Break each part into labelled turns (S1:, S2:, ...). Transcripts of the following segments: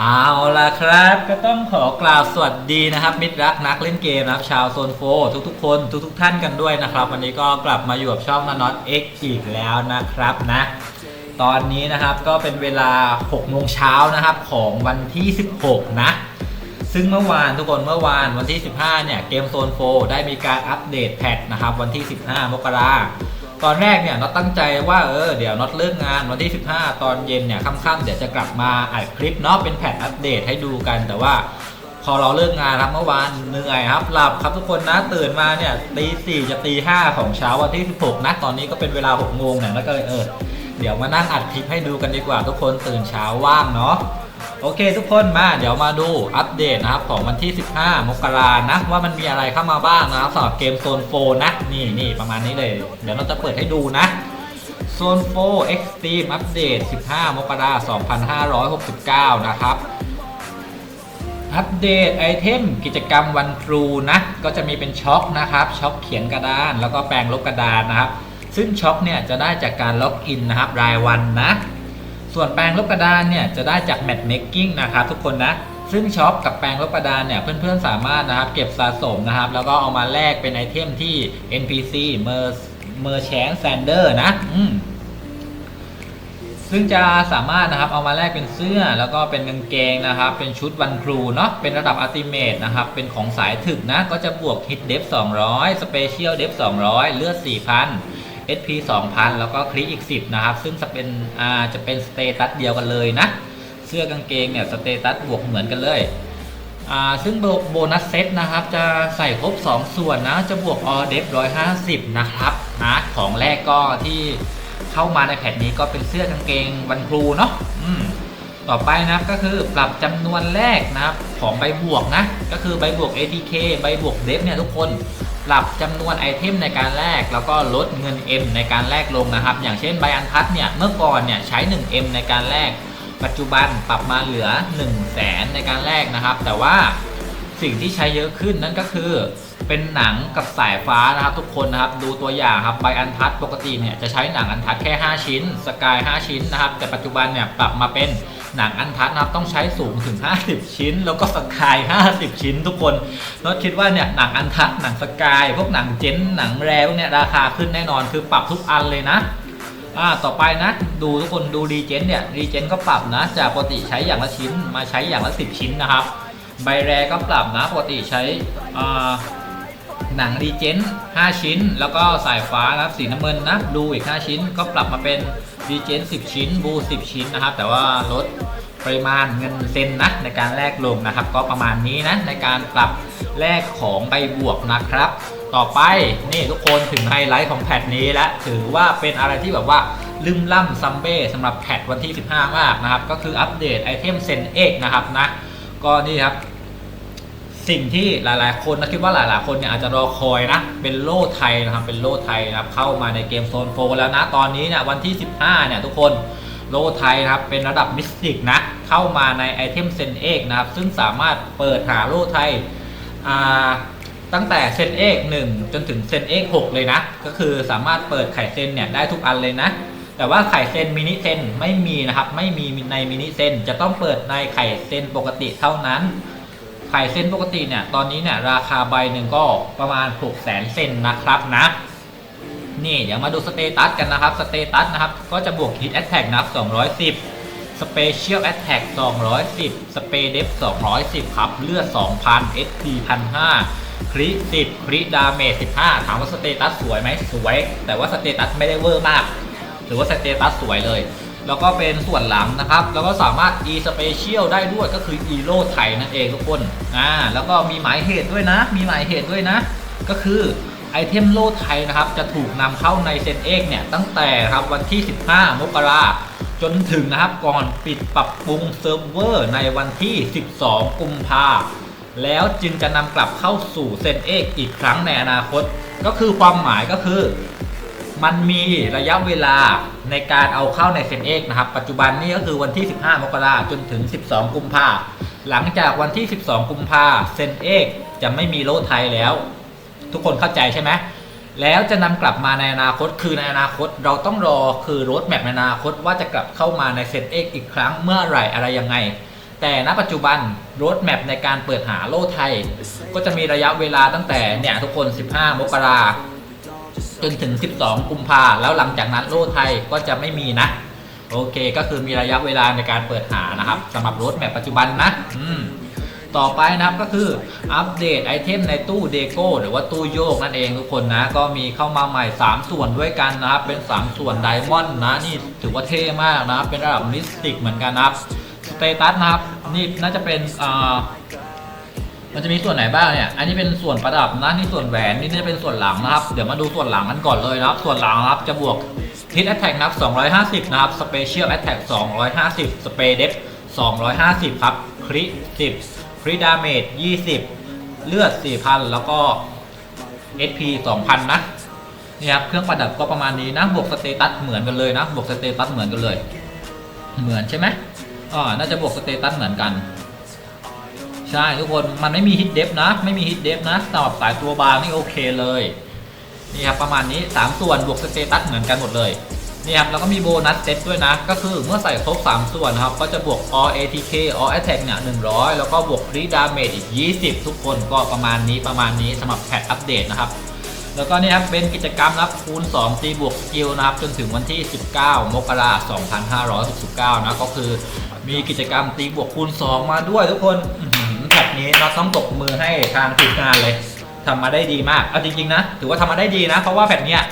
S1: เอาล่ะครับ ก็ต้องขอกล่าวสวัสดีนะครับ มิตรรักนักเล่นเกมนะครับ ชาวโซนโฟทุกๆ คนทุก ๆ ท่านกันด้วยนะครับ วันนี้ก็กลับมาอยู่กับช่องนน็อตเอ็กอีกแล้วนะครับนะ ตอนนี้นะครับก็เป็นเวลา6โมงเช้านะครับของวันที่ 16 นะ ซึ่งเมื่อวานทุกคนเมื่อวานวันที่ 15 เนี่ย เกมโซนโฟได้มีการอัปเดตแพทนะครับ วันที่ 15 มกรา ตอนแรกเนี่ยน็อตตั้งใจว่าเออเดี๋ยวน็อตเลิกงานวันที่ 15 ตอนเย็นเนี่ยค่ำๆเดี๋ยวจะกลับมาอัดคลิปเนาะเป็นแพทอัปเดตให้ดูกันแต่ว่าพอเราเลิกงานครับเมื่อวานเหนื่อยครับหลับครับทุกคนนะตื่นมาเนี่ยตีสี่จะตีห้าของเช้าวันที่ 16 นะตอนนี้ก็เป็นเวลา6โมงเนี่ยแล้วก็เลยเออเดี๋ยวมานั่งอัดคลิปให้ดูกันดีกว่าทุกคนตื่นเช้าว่างเนาะ โอเคทุกคนมาเดี๋ยวมาดูอัปเดตนะครับของวันที่ 15 มกรานะว่ามันมีอะไรเข้ามาบ้างนะครับสำหรับเกมโซนโฟนะนี่นี่ประมาณนี้เลย เดี๋ยวเราจะเปิดให้ดูนะโซนโฟ Extreme อัปเดต 15 มกรา2569 นะครับอัปเดตไอเทมกิจกรรมวันครูนะก็จะมีเป็นช็อคนะครับช็อคเขียนกระดาน แล้วก็แปลงลบกระดานนะครับ ซึ่งช็อคเนี่ยจะได้จากการล็อกอินนะครับรายวันนะ ส่วนแปลงลบกระดานเนี่ยจะได้จากแมทเมคกิ้งนะครับทุกคนนะซึ่งช็อปกับแปลงลบกระดานเนี่ยเพื่อนๆสามารถนะครับเก็บสะสมนะครับ แล้วก็เอามาแลกเป็นไอเทมที่ NPC เมอร์เมอร์แชนแซนเดอร์นะอืมซึ่งจะสามารถนะครับเอามาแลกเป็นเสื้อแล้วก็เป็นกางเกงนะครับ เป็นชุดวันครูเนาะเป็นระดับอัติเมตนะครับ เป็นของสายถึกนะ ก็จะบวกฮิตเดฟ200 Special เดฟ200 เลือด 4,000 SP 2,000 แล้วก็คลิกอีก 10 นะครับ ซึ่งจะเป็นอ่าจะเป็นสเตตัสเดียวกันเลยนะ เสื้อกางเกงเนี่ยสเตตัสบวกเหมือนกันเลยอ่าซึ่งโบโบนัสเซตนะครับ จะใส่ครบ 2 ส่วนนะ จะบวกออเดฟ150 นะครับนะของแรกก็ที่เข้ามาในแพทนี้ก็เป็นเสื้อกางเกงวันครูเนาะอืม ต่อไปนะก็คือปรับจำนวนแรกนะครับของใบบวกนะก็คือใบบวก ATK ใบบวกเดฟเนี่ยทุกคนปรับจำนวนไอเทมในการแลกแล้วก็ลดเงิน M ในการแลกลงนะครับ อย่างเช่นใบอันทัดเนี่ยเมื่อก่อนเนี่ยใช้ 1M ในการแลกปัจจุบันปรับมาเหลือ 1 0 0 0 0แสนในการแลกนะครับ แต่ว่าสิ่งที่ใช้เยอะขึ้นนั่นก็คือ เป็นหนังกับสายฟ้านะครับ ทุกคนนะครับดูตัวอย่างครับใบอันทัดปกติเนี่ยจะใช้หนังอันทัดแค่ 5 ชิ้น สกาย 5 ชิ้นนะครับ แต่ปัจจุบันเนี่ยปรับมาเป็น หนังอันทัดนะครับต้องใช้สูงถึง 50 ชิ้น แล้วก็สกาย 50 ชิ้นทุกคนน็อตคิดว่าเนี่ยหนังอันทัดหนังสกาย พวกหนังเจนหนังแรพวกเนี่ยราคาขึ้นแน่นอนคือปรับทุกอันเลยนะอ่าต่อไปนะ ดูทุกคนดูรีเจนเนี่ยรีเจนก็ปรับนะ จากปกติใช้อย่างละชิ้นมาใช้อย่างละ 10 ชิ้นนะครับ ใบแรก็ปรับนะปกติใช้อ่า หนังรีเจน5ชิ้น แล้วก็สายฟ้านะครับสีน้ำเงินนะบลูอีก 5 ชิ้น ก็ปรับมาเป็นรีเจน10 ชิ้นบู10 ชิ้นนะครับ แต่ว่าลดปริมาณเงินเซนนะในการแลกลงนะครับ ก็ประมาณนี้นะในการปรับแลกของใบบวกนะครับ ต่อไปนี่ทุกคนถึงไฮไลท์ของแพทนี้แล้วถือว่าเป็นอะไรที่แบบว่าลืมล่ำซัมเบ้สำหรับแพทวันที่ 15 มากนะครับ ก็คืออัปเดตไอเทมเซนเอกนะครับนะก็นี่ครับ สิ่งที่หลายๆ คนนะคิดว่าหลายๆ คนเนี่ยอาจจะรอคอยนะเป็นโล่ไทยนะครับเป็นโล่ไทยนะครับเข้ามาในเกมโซนโฟแล้วนะตอนนี้เนี่ยวันที่ 15เนี่ยทุกคนโล่ไทยนะครับเป็นระดับมิสติกนะเข้ามาในไอเทมเซนเอกนะครับซึ่งสามารถเปิดหาโล่ไทยอ่าตั้งแต่เซนเอก1จนถึงเซนเอก6เลยนะ ก็คือสามารถเปิดไข่เซนเนี่ยได้ทุกอันเลยนะ แต่ว่าไข่เซนมินิเซนไม่มีนะครับไม่มีในมินิเซนจะต้องเปิดในไข่เซนปกติเท่านั้น ข่เซนปกติเนี่ยตอนนี้เนี่ยราคาใบหนึ่งก็ประมาณ 6 0แสนเซนนะครับนะนี่เดี๋ยวมาดูสเตตัสกันนะครับสเตตัสนะครับก็จะบวก Hit Attack นะครับ210 Special Attack 210 Spray Depth 210 ครับ เลือด 2,000 SP 1,500คริ10คริดาเมจ15 ถามว่าสเตตัสสวยไหมสวย แต่ว่าสเตตัสไม่ได้เวอร์มาก หรือว่าสเตตัสสวยเลย แล้วก็เป็นส่วนหลังนะครับ แล้วก็สามารถ e special ได้ด้วยก็คือ e โลไทยนั่นเองทุกคนอ่าแล้วก็มีหมายเหตุด้วยนะ มีหมายเหตุด้วยนะ ก็คือไอเทมโลไทยนะครับ จะถูกนำเข้าในเซนเอกเนี่ย ตั้งแต่ครับวันที่ 15 มกราจนถึงนะครับก่อนปิดปรับปรุงเซิร์ฟเวอร์ในวันที่ 12 กุมภาแล้วจึงจะนำกลับเข้าสู่เซนเอกอีกครั้งในอนาคต ก็คือความหมายก็คือ มันมีระยะเวลาในการเอาเข้าในเซ็นเอกนะครับ ปัจจุบันนี่ก็คือวันที่ 15 มกราจนถึง 12 กุมภาหลังจากวันที่ 12 กุมภาเซ็นเอกจะไม่มีโลไทยแล้ว ทุกคนเข้าใจใช่ไหมแล้วจะนำกลับมาในอนาคตคือในอนาคตเราต้องรอคือรถแมพในอนาคตว่าจะกลับเข้ามาในเซตเอกอีกครั้งเมื่อไหร่อะไรยังไง แต่ณปัจจุบันรถแมพในการเปิดหาโลไทย ก็จะมีระยะเวลาตั้งแต่เนี่ยทุกคน 15 มกรา จนถึง 12 กุมภาแล้วหลังจากนั้นโล่ไทยก็จะไม่มีนะ โอเคก็คือมีระยะเวลาในการเปิดหานะครับสำหรับรถแมพปัจจุบันนะอืมต่อไปนะครับก็คืออัปเดตไอเทมในตู้เดโก้หรือว่าตู้โยกนั่นเองทุกคนนะ ก็มีเข้ามาใหม่ 3 ส่วนด้วยกันนะครับ เป็น 3 ส่วนไดมอนด์นะ นี่ถือว่าเท่มากนะครับ เป็นระดับมิสติกเหมือนกันนะครับสเตตัสนะครับ นี่น่าจะเป็นอ่า มันจะมีส่วนไหนบ้างเนี่ย อันนี้เป็นส่วนประดับนะนี่ส่วนแหวนนี่จะเป็นส่วนหลังนะครับ เดี๋ยวมาดูส่วนหลังกันก่อนเลยนะครับ ส่วนหลังนะครับจะบวก Hit Attack นับ 250 นะครับ Special Attack 250 Spray Depth 250 ครับคริ10คริ Damage 20 เลือด 4,000 แล้วก็ SP 2,000 นะนี่ครับเครื่องประดับก็ประมาณนี้นะบวกสเตตัสเหมือนกันเลยนะบวกสเตตัสเหมือนกันเลย เหมือนใช่ไหมอ่าน่าจะบวกสเตตัสเหมือนกัน ช่ทุกคนมันไม่มีฮิตเดฟนะ ไม่มีฮิตเดฟนะสำหรับสายตัวบางนี่โอเคเลย นี่ครับประมาณนี้ 3 ส่วนบวกสเตตัสเหมือนกันหมดเลยนี่ครับแล้วก็มีโบนัสเซตด้วยนะ ก็คือเมื่อใส่ครบ 3 ส่วนนะครับ ก็จะบวก all ATK all attack เนี่ย100 แล้วก็บวก crit damage อีก 20 ทุกคนก็ประมาณนี้ประมาณนี้สำหรับแพทอัปเดตนะครับ แล้วก็นี่ครับเป็นกิจกรรมรับคูณ 2 ตีบวกสกิลนะครับ จนถึงวันที่ 19 มกราคม 2569 นะ ก็คือมีกิจกรรมตีบวกคูณ 2 มาด้วยทุกคน นี้เราต้องตบมือให้ทางทีมงานเลยทำมาได้ดีมาก เอาจริงๆนะ ถือว่าทำมาได้ดีนะ เพราะว่าแพทเนี้ย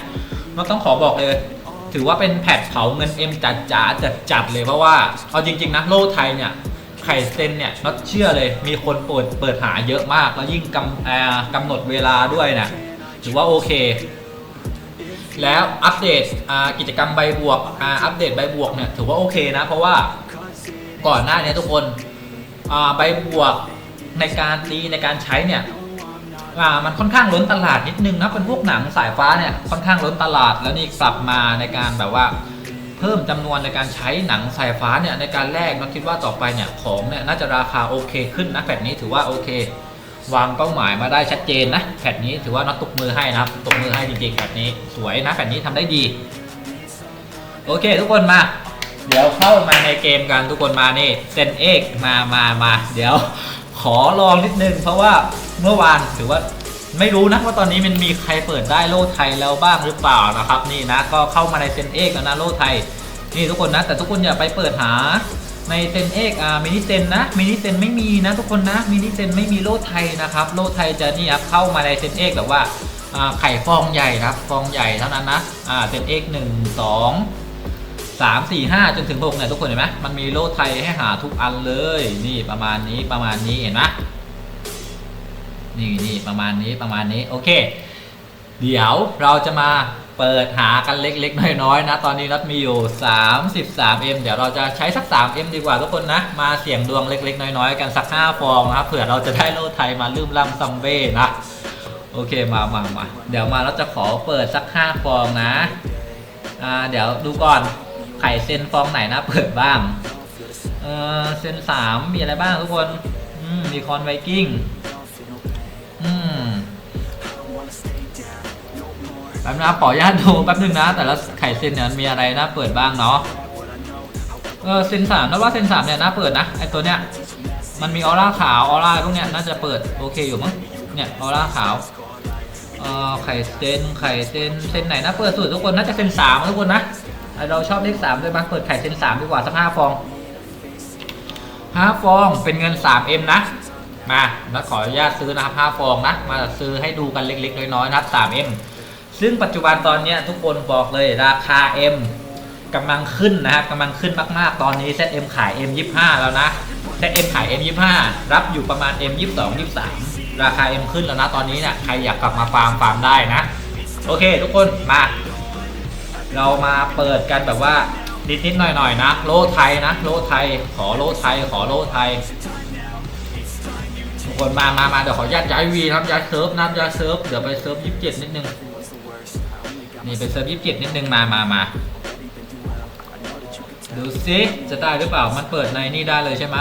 S1: เราต้องขอบอกเลย ถือว่าเป็นแพทเผาเงินเอ็มจัดจ๋าจัดจัดเลยเพราะว่าเอาจริง ๆนะโลกไทยเนี่ยไข่เซนเนี่ยน็อตเชื่อเลย มีคนเปิดเปิดหาเยอะมาก แล้วยิ่งกำอ่ากำหนดเวลาด้วยนะถือว่าโอเค แล้วอัปเดตอ่ากิจกรรมใบบวกอ่าอัปเดตใบบวกเนี่ยถือว่าโอเคนะ เพราะว่าก่อนหน้านี้ทุกคนอ่าใบบวก ในการตีในการใช้เนี่ยอ่ามันค่อนข้างล้นตลาดนิดนึงนะเป็นพวกหนังสายฟ้าเนี่ยค่อนข้างล้นตลาดแล้วนี่กลับมาในการแบบว่า เพิ่มจำนวนในการใช้หนังสายฟ้าเนี่ยในการแลกเราคิดว่าต่อไปเนี่ยของเนี่ยน่าจะราคาโอเคขึ้นนะแพทนี้ถือว่าโอเควางเป้าหมายมาได้ชัดเจนนะแพทนี้ถือว่าน็อตตกมือให้นะครับตกมือให้จริงๆแพทนี้สวยนะแพทนี้ทำได้ดี โอเค ทุกคนมา เดี๋ยวเข้ามาในเกมกันทุกคนมานี่เซนเอกมามามาเดี๋ยว ขอลองนิดนึงเพราะว่าเมื่อวานถือว่าไม่รู้นะว่าตอนนี้มันมีใครเปิดได้โล่ไทยแล้วบ้างหรือเปล่านะครับ นี่นะก็เข้ามาในเซนเอกแล้วนะโล่ไทยนี่ทุกคนนะ แต่ทุกคนอย่าไปเปิดหาในเซนเอกอ่ามินิเซนนะมินิเซนไม่มีนะทุกคนนะมินิเซนไม่มีโล่ไทยนะครับโล่ไทยจะนี่ครับเข้ามาในเซนเอกแบบว่าอ่าไข่ฟองใหญ่ครับฟองใหญ่เท่านั้นนะอ่าเซนเอกหนึ่งสอง สามสี่ห้าจนถึงหกเนี่ยทุกคนเห็นไหมมันมีโลไทยให้หาทุกอันเลยนี่ประมาณนี้ประมาณนี้เห็นไหมนี่นี่ประมาณนี้ประมาณนี้โอเค เดี๋ยวเราจะมาเปิดหากันเล็กๆ น้อยๆนะ ตอนนี้นัดมีอยู่ 33M เดี๋ยวเราจะใช้สัก 3M ดีกว่าทุกคนนะ มาเสี่ยงดวงเล็กๆ น้อยๆ กันสัก 5 ฟองนะครับเผื่อเราจะได้โลไทยมาลืมล่ำซัมเบ้นะ โอเคมามามาเดี๋ยวมาเราจะขอเปิดสัก 5 ฟองนะ อ่าเดี๋ยวดูก่อน ข่เซนฟองไหนนะเปิดบ้างเออเซน3มีอะไรบ้างทุกคนมมีคอนไวกิ้งอืมแป๊บนะขออนุญาตดูแป๊บนึงนะ แต่ละไข่เซนเนี่ยมีอะไรน่าเปิดบ้างเนาะเออเซนสามนะว่าเซนสามเนี่ยน่าเปิดนะไอตัวเนี้ยมันมีออร่าขาวออร่าพวกเนี้ยน่าจะเปิดโอเคอยู่มั้งเนี่ยออร่าขาวเออไข่เซนไข่เซนเซนไหนน่าเปิดสุดทุกคนน่าจะเซนสามทุกคนนะ เราชอบเลขสามเลยมาเปิดไข่เซนสามดีกว่าสักห้าฟองห้าฟองเป็นเงิน 3M นะ มาแล้วขออนุญาตซื้อนะครับ5ฟองนะ มาซื้อให้ดูกันเล็กๆน้อยๆนะครับ 3M ซึ่งปัจจุบันตอนนี้ทุกคนบอกเลยราคา M กำลังขึ้นนะครับกำลังขึ้นมากๆ ตอนนี้ ZM ขาย M 25 แล้วนะ ZM ขาย M 25 รับอยู่ประมาณ M 22 23 ราคา M ขึ้นแล้วนะตอนนี้เนี่ยใครอยากกลับมาฟาร์มฟาร์มได้นะ โอเค ทุกคนมา เรามาเปิดกันแบบว่านิดๆหน่อยๆนะ โลไทยนะ โลไทย ขอโลไทย ขอโลไทยทุกคนมามามาเดี๋ยวขอญาตย้ายวีนะครับย้ายเซิร์ฟนะย้ายเซิร์ฟ เดี๋ยวไปเซิร์ฟยี่สิบเจ็ดนิดนึง นี่ไปเซิร์ฟยี่สิบเจ็ดนิดนึงมามามาดูซิจะได้หรือเปล่า มันเปิดในนี่ได้เลยใช่ไหม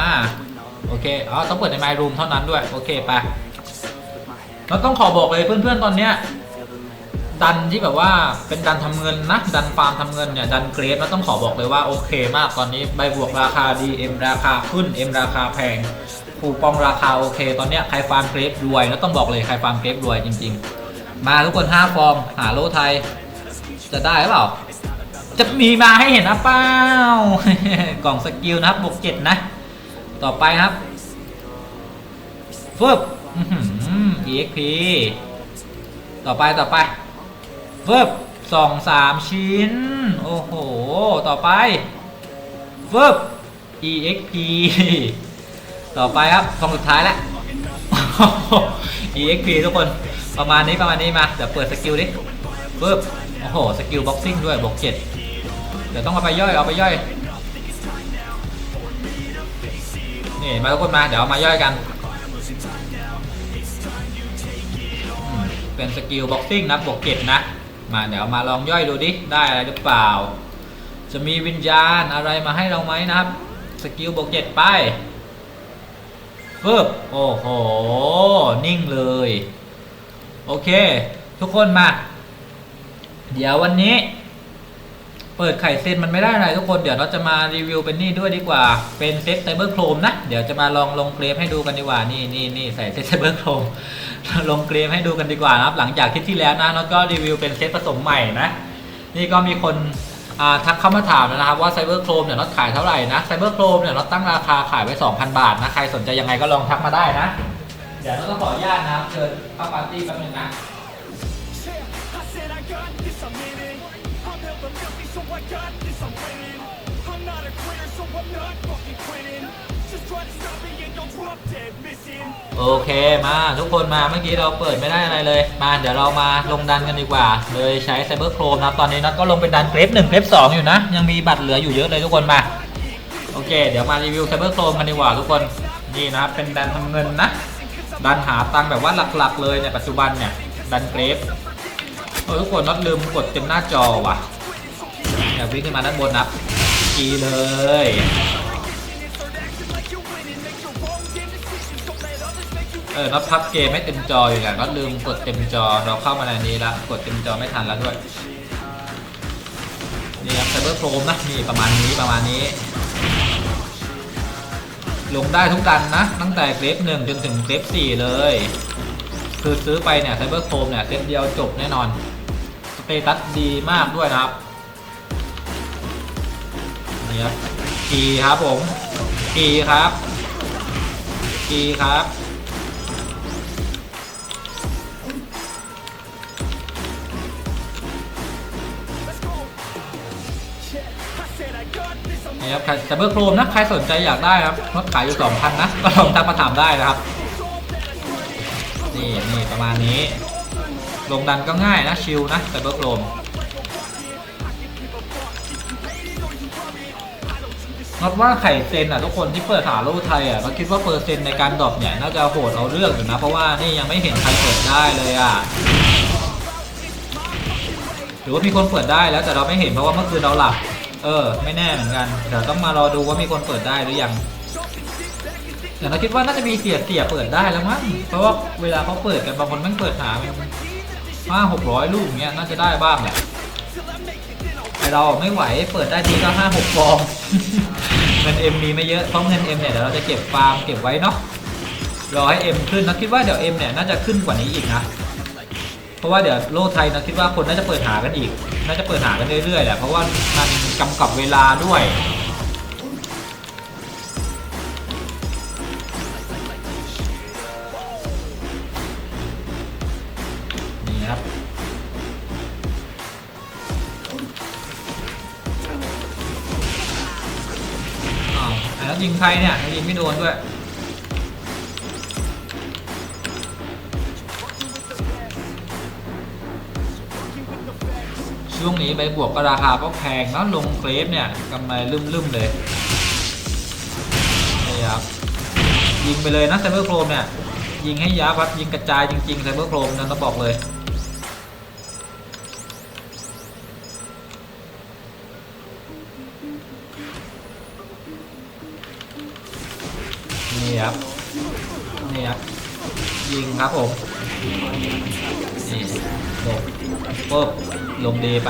S1: โอเค อ๋อ ต้องเปิดใน My Room เท่านั้นด้วย โอเค ไปเราต้องขอบอกเลยเพื่อนๆ ตอนเนี้ย ดันที่แบบว่าเป็นดันทำเงินนะ ดันฟาร์มทำเงินเนี่ย ดันเกรดแล้วต้องขอบอกเลยว่าโอเคมากตอนนี้ใบบวกราคาดี M ราคาขึ้น M ราคาแพงคูปองราคาโอเค ตอนเนี้ยใครฟาร์มเกรดรวยแล้วต้องบอกเลยใครฟาร์มเกรดรวยจริง ๆ มาทุกคน 5 ฟอร์มหาโลไทย จะได้หรือเปล่า จะมีมาให้เห็นนะเป้ากล่องสกิลนะครับบวกเจ็ดนะ ต่อไปครับฟึบอื้อหือ EXP ต่อไปต่อไป ฟึบสองสามชิ้น โอ้โห ต่อไปฟึบ EXP ต่อไปครับกล่องสุดท้ายแล้ว EXP ทุกคนประมาณนี้ประมาณนี้มา เดี๋ยวเปิดสกิลดิฟึบโอ้โห สกิลบ็อกซิ่งด้วยบวกเจ็ดเดี๋ยวต้องเอาไปย่อยเอาไปย่อยนี่มาทุกคนมาเดี๋ยวมาย่อยกัน เป็นสกิลบ็อกซิ่งนะบวกเจ็ดนะ มาเดี๋ยวมาลองย่อยดูดิ ได้อะไรหรือเปล่า จะมีวิญญาณอะไรมาให้เราไหมนะครับ สกิลบวกเจ็ดไปปึ๊บโอ้โห นิ่งเลย โอเค ทุกคนมา เดี๋ยววันนี้ เปิดไข่เซนมันไม่ได้อะไรทุกคนเดี๋ยวเราจะมารีวิวเป็นนี่ด้วยดีกว่า เป็นเซตไซเบอร์โครมนะ เดี๋ยวจะมาลองลงเกรฟให้ดูกันดีกว่านี่นี่นี่ใส่เซตไซเบอร์โครมลงเกรฟให้ดูกันดีกว่านะครับหลังจากคลิปที่แล้วนะแล้วก็รีวิวเป็นเซตผสมใหม่นะ นี่ก็มีคนทักเข้ามาถามนะครับว่าไซเบอร์โครมเนี่ยน็อตขายเท่าไหร่นะไซเบอร์โครมเนี่ยน็อตตั้งราคาขายไว้ 2,000 บาทนะใครสนใจยังไงก็ลองทักมาได้นะ เดี๋ยวเราต้องขออนุญาตนะครับเชิญเข้าปาร์ตี้แป๊บนึงนะ
S2: I got this, I'm winning. I'm not a quitter, so I'm not fucking quitting. Just try to stop me and you'll drop dead missing.
S1: โอเคมาทุกคนมาเมื่อกี้เราเปิดไม่ได้อะไรเลย มาเดี๋ยวเรามาลงดันกันดีกว่า เลยใช้ไซเบอร์โครมนะตอนนี้นัดก็ลงเป็นดันเกรฟหนึ่งเกรฟสองอยู่นะ ยังมีบัตรเหลืออยู่เยอะเลยทุกคนมา โอเค เดี๋ยวมารีวิวไซเบอร์โครมกันดีกว่าทุกคนนี่นะครับเป็นดันทำเงินนะ ดันหาตังค์แบบว่าหลักๆเลยในปัจจุบันเนี่ยดันเกรฟเออทุกคนนัดลืมกดเต็มหน้าจอว่ะ เดี๋ยวิ่งขึ้นมาด้านบนนับกีเลยเออน็อตพับเกมไม่เต็มจออยู่อย่างน็อตลืมกดเต็มจอเราเข้ามาในนี้ละกดเต็มจอไม่ทันแล้วด้วยนี่ครับไซเบอร์โครมนะนี่ประมาณนี้ประมาณนี้ ลงได้ทุกดันนะ ตั้งแต่เกรฟหนึ่งจนถึงเกรฟสี่เลย คือซื้อไปเนี่ยไซเบอร์โครมเนี่ยเซตเดียวจบแน่นอน สเตตัสดีมากด้วยนะครับ นี่ครับกีครับผมกีครับกีครับนี่ครับไซเบอร์โครมนะใครสนใจอยากได้ครับรถขายอยู่2,000นะก็ลองทักมาถามได้นะครับนี่นี่ประมาณนี้ลงดันก็ง่ายนะชิลนะไซเบอร์โครม น็อตว่าไข่เซนอะทุกคนที่เปิดหาโลกไทยอะเราคิดว่าเปอร์เซ็นต์ในการดรอปเนี่ยน่าจะโหดเอาเรื่องอยู่นะ เพราะว่านี่ยังไม่เห็นใครเปิดได้เลยอะหรือว่ามีคนเปิดได้แล้วแต่เราไม่เห็นเพราะว่าเมื่อคืนเราหลับ เออ ไม่แน่เหมือนกันเดี๋ยวต้องมารอดูว่ามีคนเปิดได้หรือยังแต่เราคิดว่าน่าจะมีเสียเสียเปิดได้แล้วมั้งเพราะว่าเวลาเขาเปิดกันบางคนม่งเปิดหาห้าหกร้อยลูกเงี้ยน่าจะได้บ้างแหละแต่เราไม่ไหวเปิดได้ทีก็ห้าหกฟอง เงินเอ็มมีไม่เยอะเพราะเงินเอ็มเนี่ยเดี๋ยวเราจะเก็บฟาร์มเก็บไว้เนาะรอให้เอ็มขึ้นนะคิดว่าเดี๋ยวเอ็มเนี่ยน่าจะขึ้นกว่านี้อีกนะเพราะว่าเดี๋ยวโลกไทยนะคิดว่าคนน่าจะเปิดหากันอีก น่าจะเปิดหากันเรื่อยๆแหละเพราะว่ามันกำกับเวลาด้วย แล้วยิงใครเนี่ยยิงไม่โดนด้วยช่วงนี้ใบบวกก็ราคาก็แพงนะลงเกรฟเนี่ยกำไรลืมๆเลยนี่ครับยิงไปเลยนะไซเบอร์โครมเนี่ยยิงให้ยับครับยิงกระจายจริงๆไซเบอร์โครมนั่นต้องบอกเลย ครับนี่ครับยิงครับผมนี่ลงปุ๊บลงดีไป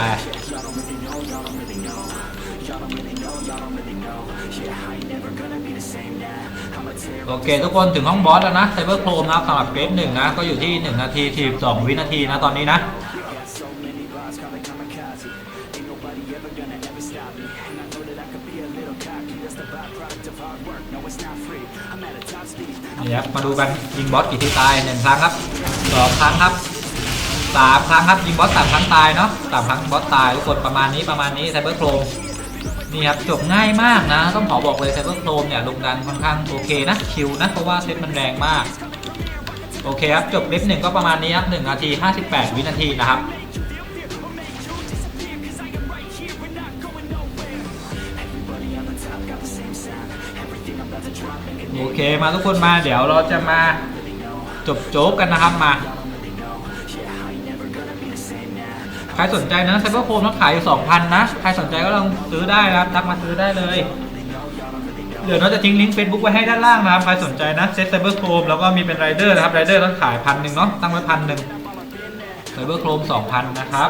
S1: โอเคทุกคนถึงห้องบอสแล้วนะไซเบอร์โครมนะสำหรับเกรดหนึ่งนะ ก็อยู่ที่ 1 นาที42วินาทีนะ ตอนนี้นะ นี่ครับมาดูกันยิงบอสกี่ทีตายหนึ่งครั้งครับสองครั้งครับสามครั้งครับยิงบอสสามครั้งตายเนาะสามครั้งบอสตายทุกคนประมาณนี้ประมาณนี้ไซเบอร์โครมนี่ครับจบง่ายมากนะ ต้องขอบอกเลยไซเบอร์โครมเนี่ยลงดันค่อนข้างโอเคนะชิลนะเพราะว่าเซตมันแรงมาก โอเคครับจบคลิปหนึ่งก็ประมาณนี้ครับหนึ่งนาทีห้าสิบแปดวินาทีนะครับ โอเคมาทุกคนมาเดี๋ยวเราจะมาจบโจ๊กกันนะครับมา ใครสนใจนะไซเบอร์โฟมต้องขายอยู่2,000นะ ใครสนใจก็ลองซื้อได้นะครับทักมาซื้อได้เลยเดี๋ยวเราจะทิ้งลิงก์ Facebook ไว้ให้ด้านล่างนะครับ ใครสนใจนะเซตไซเบอร์โฟมแล้วก็มีเป็นไรเดอร์นะครับไรเดอร์ต้องขายพันหนึ่งเนาะตั้งไว้พันหนึ่งไซเบอร์โฟม2,000นะครับ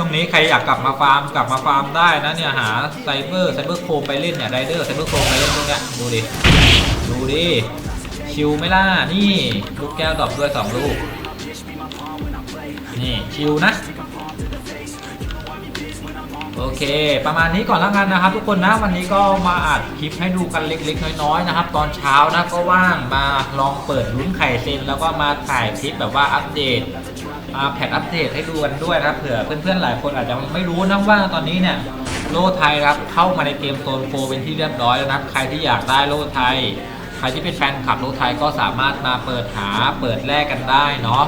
S1: ช่วงนี้ใครอยากกลับมาฟาร์มกลับมาฟาร์มได้นะเนี่ยหาไซเบอร์ไซเบอร์โคมไปเล่นเนี่ยไรเดอร์ไซเบอร์โคมไปเล่นพวกเนี้ยดูดิดูดิชิลไหม่ล่ะนี่ลูกแก้วดรอปด้วยสองลูกนี่ชิลนะโอเค ประมาณนี้ก่อนแล้วกันนะครับ ทุกคนนะวันนี้ก็มาอัดคลิปให้ดูกันเล็กๆ น้อยๆนะครับ ตอนเช้านะก็ว่างมาลองเปิดลุ้นไข่เซนแล้วก็มาถ่ายคลิปแบบว่าอัปเดต แพทอัปเดตให้ดูกันด้วยนะครับเผื่อเพื่อนๆหลายคนอาจจะไม่รู้นะว่าตอนนี้เนี่ยโล่ไทยครับเข้ามาในเกมโซนโฟเป็นที่เรียบร้อยแล้วนะครับใครที่อยากได้โล่ไทย ใครที่เป็นแฟนคลับโล่ไทยก็สามารถมาเปิดหาเปิดแลกกันได้เนาะ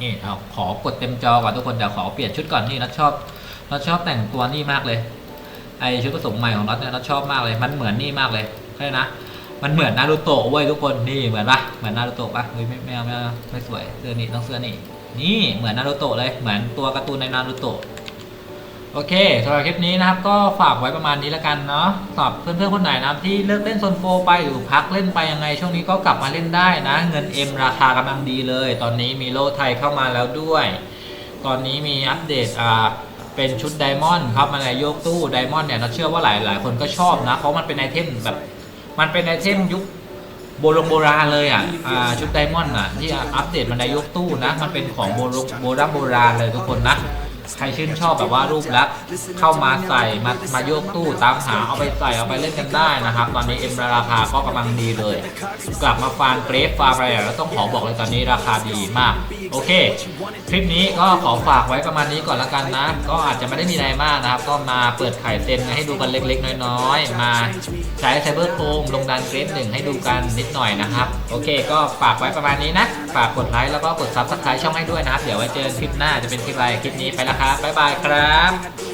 S1: นี่เอาขอกดเต็มจอก่อนทุกคนเดี๋ยวขอเปลี่ยนชุดก่อนนี่นัดชอบนัดชอบแต่งตัวนี่มากเลยไอชุดผสมใหม่ของนัดเนี่ยนัดชอบมากเลย มันเหมือนนี่มากเลยใช่นะมันเหมือนนารูโตะเว้ยทุกคนนี่เหมือนปะเหมือนนารูโตะปะเฮ้ยไม่ไม่เอาไม่เอาไม่สวยเสื้อนี่ต้องเสื้อนี่ นี่เหมือนนารูโตะเลยเหมือนตัวการ์ตูนในนารูโตะโอเคสำหรับคลิปนี้นะครับก็ฝากไว้ประมาณนี้แล้วกันเนาะสำหรับเพื่อนๆคนไหนนะที่เลิกเล่นโซนโฟไปหรือพักเล่นไปยังไง ช่วงนี้ก็กลับมาเล่นได้นะ เงิน M ราคากำลังดีเลย ตอนนี้มีโลไทยเข้ามาแล้วด้วย ตอนนี้มีอัปเดตอ่าเป็นชุดไดมอนด์ครับมาในโยกตู้ไดมอนด์เนี่ยเราเชื่อว่าหลายหลายคนก็ชอบนะ เพราะมันเป็นไอเทมแบบ มันเป็นไอเทมยุค โบราณโบราณเลยอะอ่าชุดไดมอนด์อะที่อัปเดตมาในยกตู้นะ มันเป็นของโบรงโบราณโบราณเลยทุกคนนะ ใครชื่นชอบแบบว่ารูปลักษณ์เข้ามาใส่มามาโยกตู้ตามหาเอาไปใส่เอาไปเล่นกันได้นะครับ ตอนนี้เอ็มราคาก็กำลังดีเลย กลับมาฟาร์มเกรฟฟาร์มอะไรอะแล้วต้องขอบอกเลยตอนนี้ราคาดีมาก โอเค คลิปนี้ก็ขอฝากไว้ประมาณนี้ก่อนละกันนะ ก็อาจจะไม่ได้มีอะไรมากนะครับ ก็มาเปิดไข่เต็มให้ดูกันเล็กๆ น้อยๆ มาใช้ไซเบอร์โคมลงดันเกรฟหนึ่งให้ดูกันนิดหน่อยนะครับ โอเค ก็ฝากไว้ประมาณนี้นะ ฝากกดไลค์แล้วก็กดซับสไครต์ช่องให้ด้วยนะครับ เดี๋ยวไว้เจอกันคลิปหน้าจะเป็นคลิปอะไรคลิปนี้ไปละะครับบ๊ายบายครับ